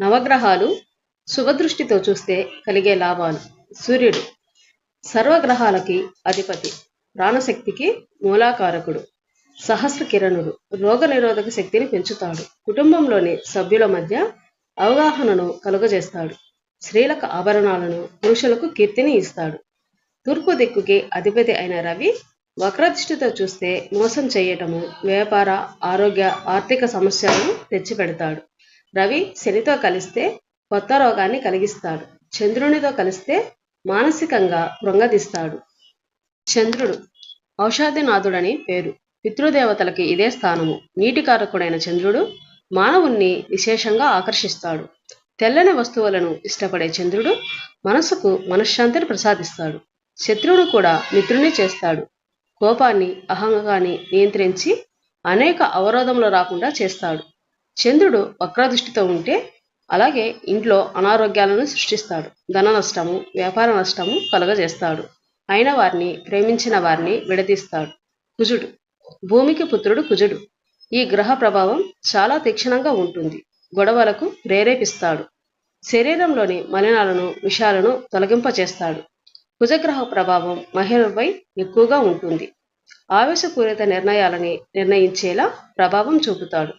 నవగ్రహాలు శుభదృష్టితో చూస్తే కలిగే లాభాలు. సూర్యుడు సర్వగ్రహాలకి అధిపతి. ప్రాణశక్తికి మూలాకారకుడు. సహస్ర కిరణుడు రోగ నిరోధక శక్తిని పెంచుతాడు. కుటుంబంలోని సభ్యుల మధ్య అవగాహనను కలుగజేస్తాడు. స్త్రీలకు ఆభరణాలను పురుషులకు కీర్తిని ఇస్తాడు. తూర్పు దిక్కుకి అధిపతి అయిన రవి వక్రదృష్టితో చూస్తే మోసం చేయటము వ్యాపార ఆరోగ్య ఆర్థిక సమస్యలను తెచ్చిపెడతాడు. రవి శనితో కలిస్తే కొత్త రోగాన్ని కలిగిస్తాడు. చంద్రునితో కలిస్తే మానసికంగా కృంగదీస్తాడు చంద్రుడు ఔషాధినాథుడని పేరు. పితృదేవతలకి ఇదే స్థానము. నీటికారకుడైన చంద్రుడు మానవుణ్ణి విశేషంగా ఆకర్షిస్తాడు. తెల్లని వస్తువులను ఇష్టపడే చంద్రుడు మనసుకు మనశ్శాంతిని ప్రసాదిస్తాడు. శత్రువును కూడా మిత్రుని చేస్తాడు. కోపాన్ని అహంగాన్ని నియంత్రించి అనేక అవరోధములు రాకుండా చేస్తాడు. చంద్రుడు వక్రదృష్టితో ఉంటే అలాగే ఇంట్లో అనారోగ్యాలను సృష్టిస్తాడు. ధన నష్టము వ్యాపార నష్టము కలుగజేస్తాడు. అయిన వారిని ప్రేమించిన వారిని విడదీస్తాడు. కుజుడు భూమికి పుత్రుడు కుజుడు. ఈ గ్రహ ప్రభావం చాలా తీక్షణంగా ఉంటుంది. గొడవలకు ప్రేరేపిస్తాడు. శరీరంలోని మలినాలను విషాలను తొలగింపచేస్తాడు. కుజగ్రహ ప్రభావం మహిళపై ఎక్కువగా ఉంటుంది. ఆవేశపూరిత నిర్ణయాలని నిర్ణయించేలా ప్రభావం చూపుతాడు.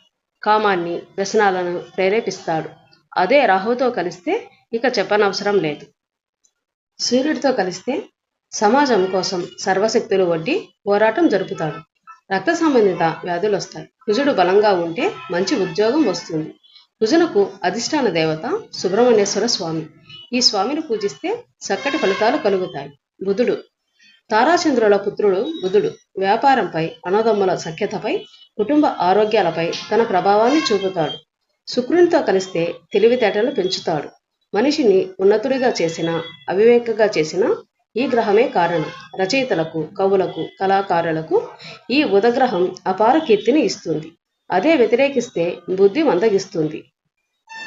కామాన్ని వ్యసనాలను ప్రేరేపిస్తాడు. అదే రాహుతో కలిస్తే ఇక చెప్పనవసరం లేదు. సూర్యుడితో కలిస్తే సమాజం కోసం సర్వశక్తులు వడ్డి పోరాటం జరుపుతాడు. రక్త సంబంధిత వ్యాధులు వస్తాయి కుజుడు బలంగా ఉంటే మంచి ఉద్యోగం వస్తుంది. కుజునకు అధిష్టాన దేవత సుబ్రహ్మణ్యేశ్వర స్వామి. ఈ స్వామిని పూజిస్తే చక్కటి ఫలితాలు కలుగుతాయి. బుధుడు తారాచంద్రుల పుత్రుడు బుధుడు వ్యాపారంపై అన్నదమ్ముల సఖ్యతపై కుటుంబ ఆరోగ్యాలపై తన ప్రభావాన్ని చూపుతాడు. శుక్రునితో కలిస్తే తెలివితేటలు పెంచుతాడు. మనిషిని ఉన్నతుడిగా చేసిన అవివేకగా చేసిన ఈ గ్రహమే కారణం. రచయితలకు కవులకు కళాకారులకు ఈ ఉదగ్రహం అపార కీర్తిని ఇస్తుంది. అదే వ్యతిరేకిస్తే బుద్ధి మందగిస్తుంది.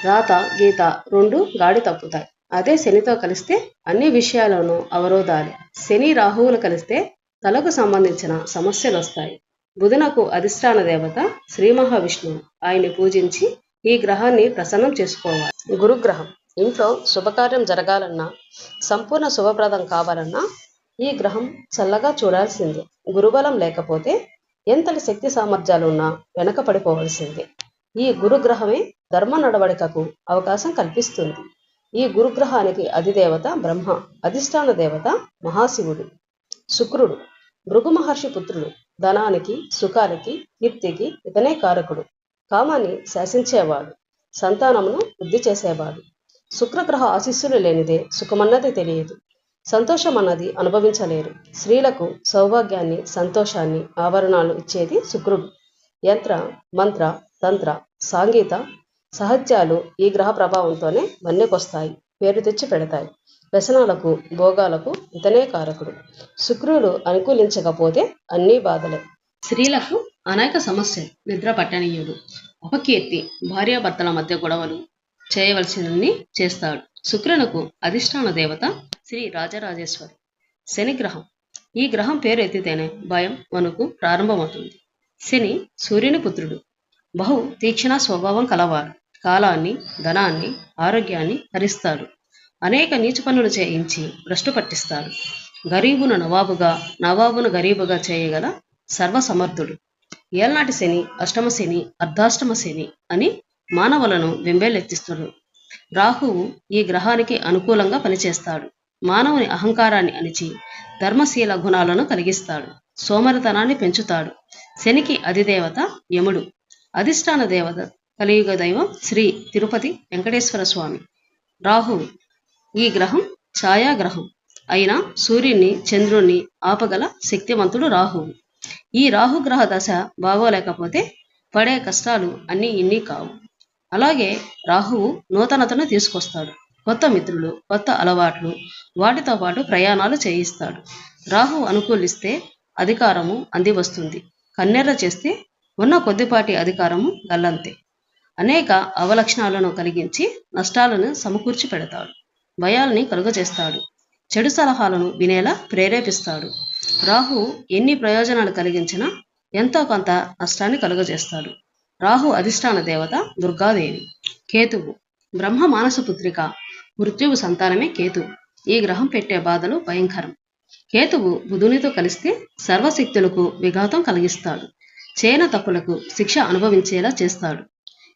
రాత గీత రెండు గాడి తప్పుతాయి. అదే శనితో కలిస్తే అన్ని విషయాల్లోనూ అవరోధాలు. శని రాహువులు కలిస్తే తలకు సంబంధించిన సమస్యలు వస్తాయి బుధునకు అధిష్టాన దేవత శ్రీ మహావిష్ణువు. ఆయన్ని పూజించి ఈ గ్రహాన్ని ప్రసన్నం చేసుకోవాలి. గురుగ్రహం. ఇంట్లో శుభకార్యం జరగాలన్నా సంపూర్ణ శుభప్రదం కావాలన్నా ఈ గ్రహం చల్లగా చూడాల్సిందే. గురుబలం లేకపోతే ఎంతటి శక్తి సామర్థ్యాలున్నా వెనక పడిపోవలసిందే ఈ గురుగ్రహమే ధర్మ నడవడికకు అవకాశం కల్పిస్తుంది. ఈ గురుగ్రహానికి అధిదేవత బ్రహ్మ అధిష్టాన దేవత మహాశివుడు శుక్రుడు భృగు మహర్షి పుత్రుడు ధనానికి సుఖానికి కీర్తికి ఇతనే కారకుడు. కామాన్ని శాసించేవాడు సంతానమును వృద్ధి చేసేవాడు. శుక్రగ్రహ ఆశీస్సులు లేనిదే సుఖమన్నది తెలియదు. సంతోషం అన్నది అనుభవించలేరు. స్త్రీలకు సౌభాగ్యాన్ని సంతోషాన్ని ఆభరణాలు ఇచ్చేది శుక్రుడు. యంత్ర మంత్ర తంత్ర సాంగీత సహత్యాలు ఈ గ్రహ ప్రభావంతోనే మన్నెకొస్తాయి పేరు తెచ్చి పెడతాయి. వ్యసనాలకు భోగాలకు ఇతనే కారకుడు. శుక్రుడు అనుకూలించకపోతే అన్ని బాధలే. స్త్రీలకు అనేక సమస్యలు. నిద్ర పట్టనీయుడు అపకీర్తి భార్యాభర్తల మధ్య గొడవలు చేయవలసినన్ని చేస్తాడు. శుక్రునకు అధిష్టాన దేవత శ్రీ రాజరాజేశ్వరి. శని గ్రహం. ఈ గ్రహం పేరు ఎత్తితేనే భయం వణుకు ప్రారంభమవుతుంది. శని సూర్యుని పుత్రుడు. బహు తీక్షణ స్వభావం కలవారు కాలాన్ని ధనాన్ని ఆరోగ్యాన్ని హరిస్తాడు. అనేక నీచు పనులు చేయించి భ్రష్టు పట్టిస్తాడు గరీబును నవాబుగా నవాబును గరీబుగా చేయగల సర్వసమర్థుడు. ఏల్నాటి శని అష్టమ శని అర్ధాష్టమ శని అని మానవులను వెంబేలెత్తిస్తుడు రాహువు ఈ గ్రహానికి అనుకూలంగా పనిచేస్తాడు. మానవుని అహంకారాన్ని అణిచి ధర్మశీల గుణాలను కలిగిస్తాడు. సోమరితనాన్ని పెంచుతాడు. శనికి అధిదేవత యముడు. అధిష్టాన దేవత కలియుగ దైవం శ్రీ తిరుపతి వెంకటేశ్వర స్వామి. రాహువు ఈ గ్రహం ఛాయాగ్రహం. అయిన సూర్యుని చంద్రుణ్ణి ఆపగల శక్తివంతుడు రాహువు. ఈ రాహుగ్రహ దశ బాగోలేకపోతే పడే కష్టాలు అన్నీ ఇన్ని కావు. అలాగే రాహువు నూతనతను తీసుకొస్తాడు. కొత్త మిత్రులు కొత్త అలవాట్లు వాటితో పాటు ప్రయాణాలు చేయిస్తాడు. రాహు అనుకూలిస్తే అధికారము అంది వస్తుంది కన్నెర్ర చేస్తే ఉన్న కొద్దిపాటి అధికారము గల్లంతే. అనేక అవలక్షణాలను కలిగించి నష్టాలను సమకూర్చి పెడతాడు భయాల్ని కలుగజేస్తాడు. చెడు సలహాలను వినేలా ప్రేరేపిస్తాడు. రాహు ఎన్ని ప్రయోజనాలు కలిగించినా ఎంతో కొంత నష్టాన్ని కలుగజేస్తాడు. రాహు అధిష్టాన దేవత దుర్గాదేవి. కేతువు. బ్రహ్మ మానస పుత్రిక. మృత్యువు సంతానమే కేతువు. ఈ గ్రహం పెట్టే బాధలు భయంకరం. కేతువు బుధునితో కలిస్తే సర్వశక్తులకు విఘాతం కలిగిస్తాడు. చేన తప్పులకు శిక్ష అనుభవించేలా చేస్తాడు.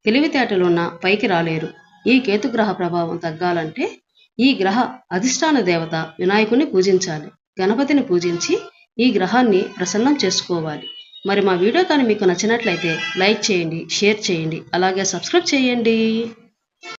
తెలివితేటలున్న పైకి రాలేరు. ఈ కేతుగ్రహ ప్రభావం తగ్గాలంటే ఈ గ్రహ అధిష్టాన దేవత వినాయకుని పూజించాలి. గణపతిని పూజించి ఈ గ్రహాన్ని ప్రసన్నం చేసుకోవాలి. మరి మా వీడియో కానీ మీకు నచ్చినట్లయితే లైక్ చేయండి షేర్ చేయండి అలాగే సబ్స్క్రైబ్ చేయండి.